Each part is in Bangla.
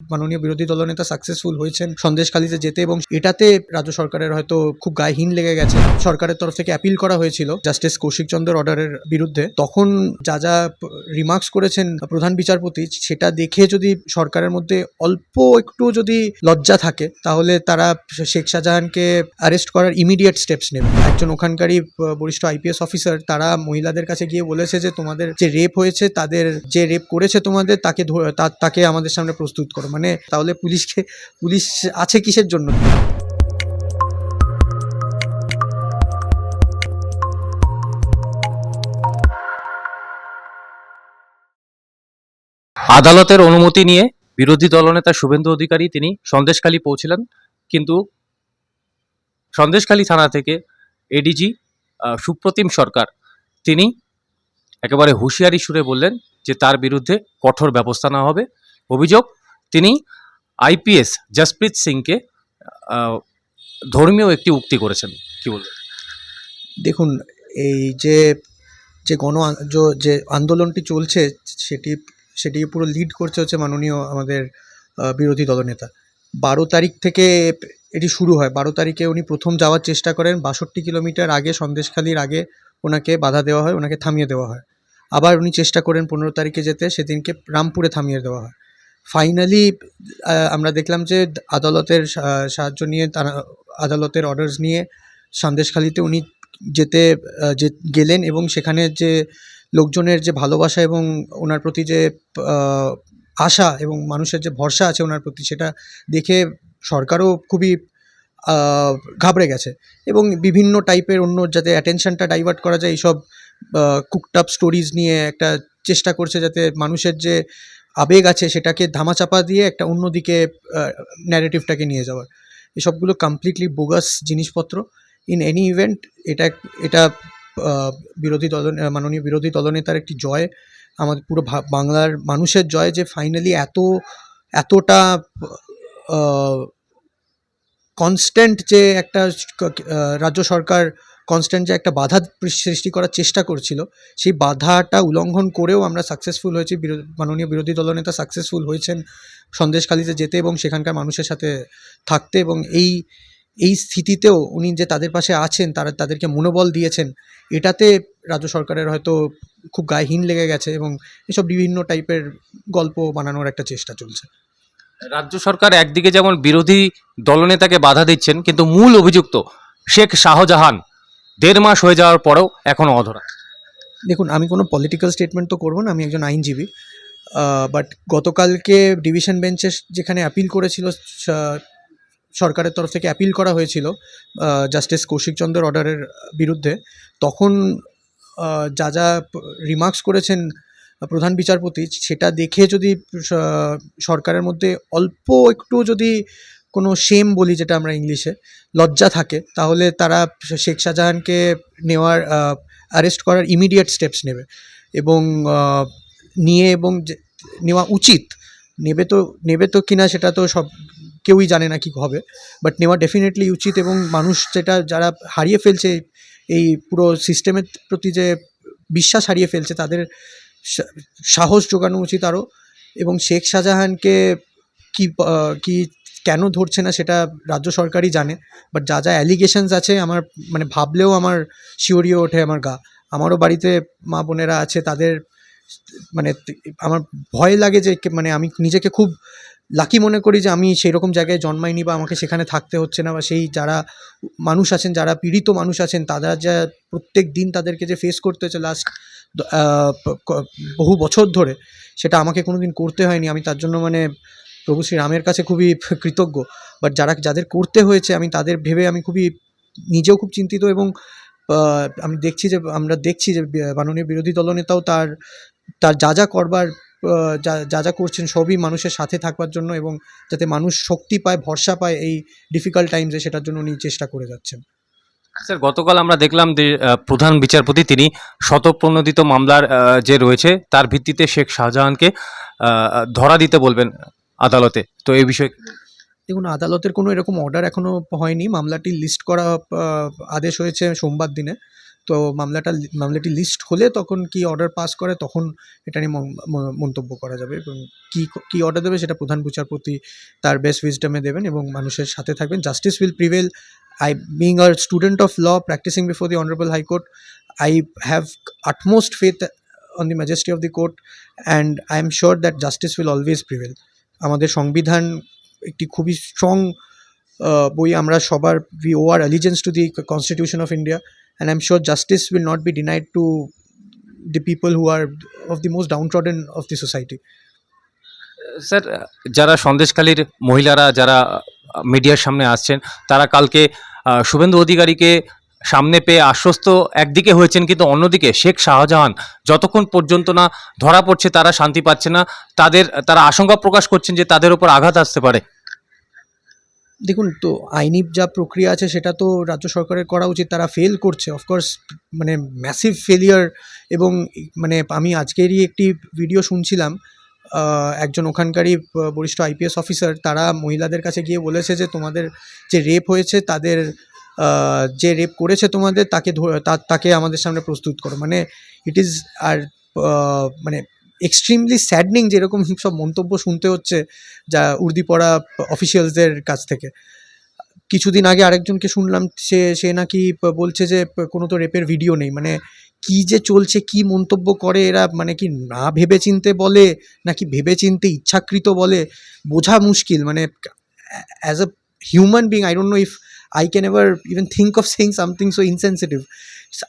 মাননীয় বিরোধী দলনেতা সাকসেসফুল হয়েছেন। সন্দেশখালীতে যেতে এবং এটাতে রাজ্য সরকারের হয়তো খুব গায়েহীন লেগে গেছে। সরকারের তরফ থেকে অ্যাপিল করা হয়েছিল জাস্টিস কৌশিক চন্দ্রের অর্ডারের বিরুদ্ধে। তখন যা যা রিমার্কস করেছেন প্রধান বিচারপতি, সেটা দেখে যদি সরকারের মধ্যে অল্প একটু যদি লজ্জা থাকে, তাহলে তারা শেখ শাহজাহানকে অ্যারেস্ট করার ইমিডিয়েট স্টেপস নেবে। একজন ওখানকারই বরিষ্ঠ আইপিএস অফিসার তারা মহিলাদের কাছে গিয়ে বলেছে যে তোমাদের যে রেপ হয়েছে, তাদের যে রেপ করেছে তোমাদের, তাকে তাকে আমাদের সামনে প্রস্তুত করো। মানে তাহলে পুলিশকে, পুলিশ আছে কিসের জন্য? আদালতের অনুমতি নিয়ে বিরোধী দলনেতা শুভেন্দু অধিকারী তিনি সন্দেশখালী পৌঁছিলেন। কিন্তু সন্দেশখালী থানা থেকে এডিজি সুপ্রতিম সরকার তিনি একেবারে হুঁশিয়ারি সুরে বললেন যে তার বিরুদ্ধে কঠোর ব্যবস্থা নেওয়া হবে। অভিযোগ তিনি আইপিএস জসপ্রীত সিংকে ধর্মীয় একটি উক্তি করেছেন। কি বলবেন? দেখুন, এই যে যে গণ যে আন্দোলনটি চলছে, সেটি সেটি পুরো লিড করছে হচ্ছে মাননীয় আমাদের বিরোধী দলনেতা। বারো তারিখ থেকে এটি শুরু হয়। বারো তারিখে উনি প্রথম যাওয়ার চেষ্টা করেন। বাষট্টি কিলোমিটার আগে, সন্দেশখালির আগে ওনাকে বাধা দেওয়া হয়, ওনাকে থামিয়ে দেওয়া হয়। আবার উনি চেষ্টা করেন পনেরো তারিখে যেতে, সেদিনকে রামপুরে থামিয়ে দেওয়া হয়। ফাইনালি আমরা দেখলাম যে আদালতের সাহায্য নিয়ে তারা, আদালতের অর্ডার্স নিয়ে সন্দেশখালিতে উনি যেতে গেলেন এবং সেখানে যে লোকজনের যে ভালোবাসা এবং ওনার প্রতি যে আশা এবং মানুষের যে ভরসা আছে ওনার প্রতি সেটা দেখে সরকারও খুবই ঘাবড়ে গেছে এবং বিভিন্ন টাইপের অন্য যাতে অ্যাটেনশনটা ডাইভার্ট করা যায় এইসব কুকটাপ স্টোরিজ নিয়ে একটা চেষ্টা করছে যাতে মানুষের যে আবেগ আছে সেটাকে ধামাচাপা দিয়ে একটা অন্যদিকে ন্যারেটিভটাকে নিয়ে যাওয়ার। এসবগুলো কমপ্লিটলি বোগাস জিনিসপত্র। ইন এনি ইভেন্ট এটা এটা বিরোধী দল মাননীয় বিরোধী দলনেতার একটি জয়। আমাদের পুরো বাংলার মানুষের জয় যে ফাইনালি এত, এতটা কনস্ট্যান্ট যে একটা রাজ্য সরকার কনস্ট্যান্ট যে একটা বাধা সৃষ্টি করার চেষ্টা করছিল, সেই বাধাটা উল্লঙ্ঘন করেও আমরা সাকসেসফুল হয়েছি। মাননীয় বিরোধী দলনেতা সাকসেসফুল হয়েছেন সন্দেশখালিতে যেতে এবং সেখানকার মানুষের সাথে থাকতে এবং এই এই স্থিতিতেও উনি যে তাদের পাশে আছেন, তারা, তাদেরকে মনোবল দিয়েছেন, এটাতে রাজ্য সরকারের হয়তো খুব গায়ে লেগে গেছে এবং এসব বিভিন্ন টাইপের গল্প বানানোর একটা চেষ্টা চলছে। রাজ্য সরকার একদিকে যেমন বিরোধী দলনেতাকে বাধা দিচ্ছেন, কিন্তু মূল অভিযুক্ত শেখ শাহজাহান দেড় মাস হয়ে যাওয়ার পরেও এখনও অধরা। দেখুন, আমি কোনো পলিটিক্যাল স্টেটমেন্ট তো করব না, আমি একজন আইনজীবী। বাট গতকালকে ডিভিশন বেঞ্চে যেখানে অ্যাপিল করেছিল সরকারের তরফ থেকে অ্যাপিল করা হয়েছিল জাস্টিস কৌশিক চন্দ্রের অর্ডারের বিরুদ্ধে, তখন যা যা রিমার্কস করেছেন প্রধান বিচারপতি, সেটা দেখে যদি সরকারের মধ্যে অল্প একটু যদি কোনো সেম বলি যেটা আমরা ইংলিশে লজ্জা থাকে, তাহলে তারা শেখ শাহজাহানকে নেওয়ার অ্যারেস্ট করার ইমিডিয়েট স্টেপস নেবে এবং নিয়ে এবং নেওয়া উচিত। নেবে তো নেবে তো কিনা সেটা তো সব, কেউই জানে না কি হবে বাট নেওয়া ডেফিনেটলি উচিত এবং মানুষ যেটা, যারা হারিয়ে ফেলছে এই পুরো সিস্টেমের প্রতি যে বিশ্বাস হারিয়ে ফেলছে, তাদের সাহস জোগানো উচিত আরও এবং শেখ শাহজাহানকে কি কি কেন ধরছে না সেটা রাজ্য সরকারই জানে বাট যা যা অ্যালিগেশনস আছে আমার মানে ভাবলেও আমার শিওরিয়ে ওঠে আমার গা। আমারও বাড়িতে মা বোনেরা আছে, তাদের মানে আমার ভয় লাগে যে মানে আমি নিজেকে খুব লাকি মনে করি যে আমি সেই রকম জায়গায় জন্মাইনি বা আমাকে সেখানে থাকতে হচ্ছে না বা সেই যারা মানুষ আছেন, যারা পীড়িত মানুষ আছেন, তারা যা প্রত্যেক দিন তাদেরকে যে ফেস করতে হচ্ছে লাস্ট বহু বছর ধরে, সেটা আমাকে কোনো দিন করতে হয়নি। আমি তার জন্য মানে প্রভু শ্রীরামের কাছে খুবই কৃতজ্ঞ। বাট যারা, যাদের করতে হয়েছে, আমি তাদের ভেবে আমি খুবই, নিজেও খুব চিন্তিত এবং আমি দেখছি যে, আমরা দেখছি যে মাননীয় বিরোধী দলনেতাও তার তার যা যা করবার যা যা যা করছেন সবই মানুষের সাথে থাকবার জন্য এবং যাতে মানুষ শক্তি পায়, ভরসা পায় এই ডিফিকাল্ট টাইমসে সেটার জন্য উনি চেষ্টা করে যাচ্ছেন। স্যার গতকাল আমরা দেখলাম যে প্রধান বিচারপতি তিনি শতপ্রণোদিত মামলার যে রয়েছে, তার ভিত্তিতে শেখ শাহজাহানকে ধরা দিতে বলবেন। আদালতে। তো এই বিষয়ে দেখুন, আদালতের কোনো এরকম অর্ডার এখনও হয়নি। মামলাটি লিস্ট করা আদেশ হয়েছে সোমবার দিনে। তো মামলাটা, মামলাটি লিস্ট হলে তখন কি অর্ডার পাস করে, তখন এটা নিয়ে মন- মন্তব্য করা যাবে। এবং কী কী অর্ডার দেবে সেটা প্রধান বিচারপতি তার বেস্ট উইজডমে দেবেন এবং মানুষের সাথে থাকবেন। Justice will prevail I being a student of law practicing before the honourable high court I have utmost faith on the majesty of the court and I am sure that justice will always prevail. আমাদের সংবিধান একটি খুবই স্ট্রং বই আমরা সবার we owe our allegiance to the constitution of India and I am sure justice will not be denied to the people who are of the most down trodden of the society sir যারা সন্দেশকালীর মহিলারা, যারা মিডিয়ার সামনে আসছেন, তারা কালকে শুভেন্দু অধিকারীকে সামনে পেয়ে আশ্বস্ত একদিকে হয়েছেন কিন্তু অন্যদিকে শেখ শাহজাহান। যতক্ষণ পর্যন্ত না ধরা পড়ছে, তারা শান্তি পাচ্ছে না। তাদের, তারা আশঙ্কা প্রকাশ করছেন যে তাদের উপর আঘাত আসতে পারে। দেখুন, তো আইনি যা প্রক্রিয়া আছে, সেটা তো রাজ্য সরকারের করা উচিত। তারা ফেল করছে অফকোর্স মানে ম্যাসিভ ফেলিয়ার এবং মানে আমি আজকেরই একটি ভিডিও শুনছিলাম একজন ওখানকারই বরিষ্ঠ আইপিএস অফিসার তারা মহিলাদের কাছে গিয়ে বলেছে যে তোমাদের যে রেপ হয়েছে, তাদের যে রেপ করেছে তোমাদের, তাকে তাকে আমাদের সামনে প্রস্তুত করো। মানে ইট ইজ আর মানে এক্সট্রিমলি স্যাডনিং যেরকম সব মন্তব্য শুনতে হচ্ছে যা উর্দি পড়া অফিসিয়ালসদের কাছ থেকে। কিছুদিন আগে আরেকজনকে শুনলাম, সে সে নাকি বলছে যে কোনো তো রেপের ভিডিও নেই। মানে কি যে চলছে, কি মন্তব্য করে এরা মানে কি না ভেবে চিনতে বলে, নাকি ভেবে চিনতে ইচ্ছাকৃত বলে, বোঝা মুশকিল। মানে as a human being I don't know if I can ever even think of saying something so insensitive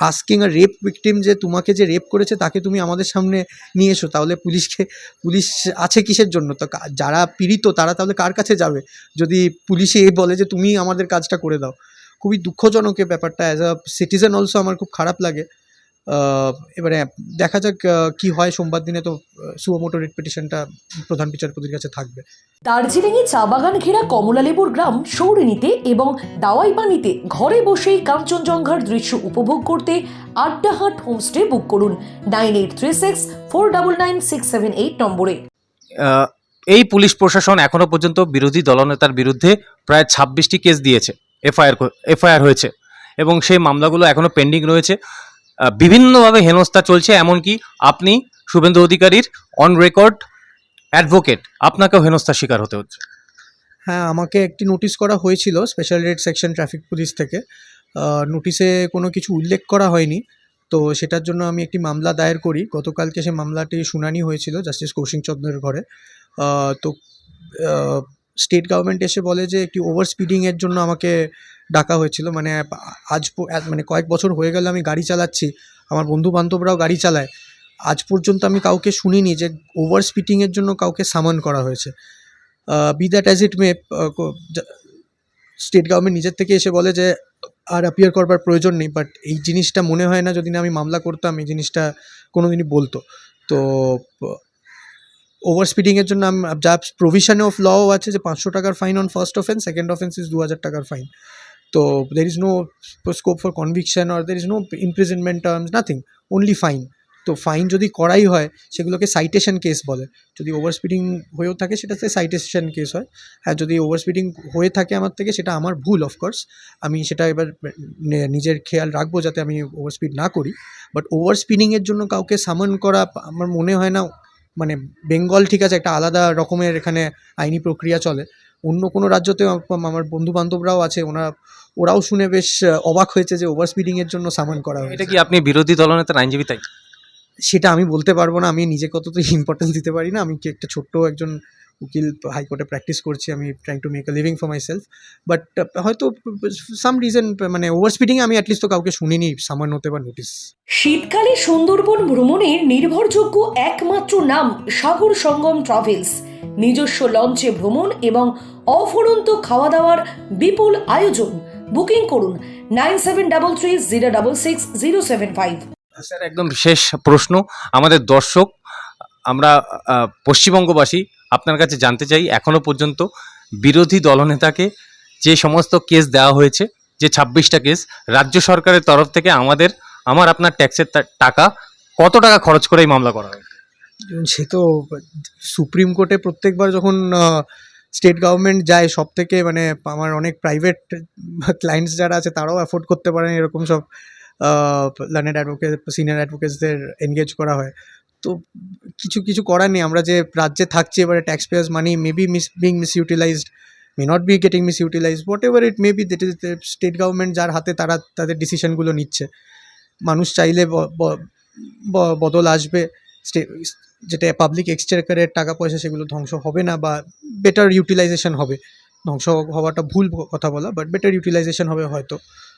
asking a rape victim যে তোমাকে যে রেপ করেছে, তাকে তুমি আমাদের সামনে নিয়ে এসো। তাহলে পুলিশকে, পুলিশ আছে কিসের জন্য? তো যারা পীড়িত, তারা তাহলে কার কাছে যাবে? যদি পুলিশে এই বলে যে তুমি আমাদের কাজটা করে দাও। খুবই দুঃখজনক ব্যাপারটা। অ্যাজ আ সিটিজেন অলসো আমার খুব খারাপ লাগে। এবারে দেখা যাক কি হয়। সোমবার দিনে তো সুমোটো রিট পিটিশনটা প্রধান বিচারপতির কাছে থাকবে। দার্জিলিংয়ে চা বাগান ঘেরা কমলালেবুর গ্রাম সৌরিনীতে এবং দাওয়াই পানিতে ঘরে বসেই কাঞ্চনজঙ্ঘার দৃশ্য উপভোগ করতে আড্ডাহাট হোমস্টে বুক করুন। Nine eight three six four double nine six seven eight নম্বরে। এই পুলিশ প্রশাসন এখনও পর্যন্ত বিরোধী দলনেতার বিরুদ্ধে প্রায় ছাব্বিশটি কেস দিয়েছে এফআইআর এফআইআর হয়েছে। এবং সেই মামলাগুলো এখনও পেন্ডিং রয়েছে। বিভিন্নভাবে হেনস্থা চলছে, এমনকি আপনি শুভেন্দু অধিকারীর অন রেকর্ড অ্যাডভোকেট আপনাকেও হেনস্থার শিকার হতে হচ্ছে। হ্যাঁ আমাকে একটি নোটিশ করা হয়েছিল special raid section traffic police থেকে। নোটিশে কোনো কিছু উল্লেখ করা হয়নি, তো সেটার জন্য আমি একটি মামলা দায়ের করি। গতকালকে সে মামলাটি শুনানি হয়েছিল জাস্টিস কৌশিক চন্দ্রের ঘরে তো স্টেট গভর্নমেন্ট এসে বলে যে একটি ওভার স্পিডিংয়ের জন্য আমাকে ডাকা হয়েছিল। মানে আজ মানে কয়েক বছর হয়ে গেল আমি গাড়ি চালাচ্ছি, আমার বন্ধু বান্ধবরাও গাড়ি চালায়। আজ পর্যন্ত আমি কাউকে শুনিনি যে ওভার স্পিডিংয়ের জন্য কাউকে সামান করা হয়েছে। Be that as it may state government নিজের থেকে এসে বলে যে আর অ্যাপিয়ার করবার প্রয়োজন নেই বাট এই জিনিসটা মনে হয় না, যদি না আমি মামলা করতাম, এই জিনিসটা কোনো দিনই বলতো। তো ওভার স্পিডিংয়ের জন্য যা প্রভিশনে অফ লও আছে যে পাঁচশো টাকার fine on first offence second offence is দু হাজার টাকার ফাইন তো there is no scope for conviction or there is no imprisonment terms nothing only fine তো ফাইন যদি করাই হয়, সেগুলোকে সাইটেশন কেস বলে। যদি ওভার স্পিডিং হয়েও থাকে, সেটাতে সাইটেশন কেস হয়। হ্যাঁ যদি ওভার স্পিডিং হয়ে থাকে আমার থেকে, সেটা আমার ভুল অফকোর্স আমি সেটা এবার নিজের খেয়াল রাখব যাতে আমি ওভার স্পিড না করি। বাট ওভার স্পিডিংয়ের জন্য কাউকে সামন করা, আমার মনে হয় না মানে বেঙ্গল ঠিক আছে একটা আলাদা রকমের এখানে আইনি প্রক্রিয়া চলে। অন্য কোনো রাজ্যতেও আমার বন্ধু বান্ধবরাও আছে ওনারা ওরাও শুনে বেশ অবাক হয়েছে যে ওভার স্পিডিংয়ের জন্য সামান করা হয় এটা কি আপনি বিরোধী দলনেতার আইনজীবী তাই? সেটা আমি বলতে পারব না আমি নিজে কত তো ইম্পর্টেন্স দিতে পারি না আমি কি একটা ছোট্ট একজন উকিল হাইকোর্টে প্র্যাকটিস করছি আমি trying to make a living for myself but হয়তো সাম রিজন মানে ওভার স্পিডিংয়ে আমি অ্যাটলিস্ট তো কাউকে শুনিনি সামান্য হতে বা নোটিস শীতকালে সুন্দরবন ভ্রমণের নির্ভরযোগ্য একমাত্র নাম সাগর সঙ্গম ট্রাভেলস নিজস্ব লঞ্চে ভ্রমণ এবং অফুরন্ত খাওয়া দাওয়ার বিপুল আয়োজন। বুকিং করুন nine seven double three zero double six zero seven five. Sir একদম শেষ প্রশ্ন। আমাদের দর্শক আমরা পশ্চিমবঙ্গবাসী আপনার কাছে জানতে চাই, এখনও পর্যন্ত বিরোধী দলনেতাকে যে সমস্ত কেস দেওয়া হয়েছে, যে ছাব্বিশটা কেস, রাজ্য সরকারের তরফ থেকে আমাদের, আমার আপনার ট্যাক্সের টাকা কত টাকা খরচ করে এই মামলা করা এবং সে তো সুপ্রিম কোর্টে প্রত্যেকবার যখন স্টেট গভর্নমেন্ট যায় সব থেকে মানে আমার অনেক প্রাইভেট ক্লায়েন্টস যারা আছে, তারাও অ্যাফোর্ড করতে পারেন, এরকম সব লার্নেড অ্যাডভোকেট সিনিয়র অ্যাডভোকেটসদের এনগেজ করা হয়। তো কিছু কিছু করার নেই। আমরা যে রাজ্যে থাকছি, এবারে tax payers money may be miss being misutilised may not be getting misutilise whatever it may be that is state government যার হাতে তারা তাদের ডিসিশনগুলো নিচ্ছে। মানুষ চাইলে বদল আসবে। যেটা পাবলিক এক্সচেকারের টাকা পয়সা সেগুলো ধ্বংস হবে না, বা বেটার ইউটিলাইজেশন হবে। ধ্বংস হওয়াটা ভুল কথা বলা বাট বেটার ইউটিলাইজেশন হবে হয়তো।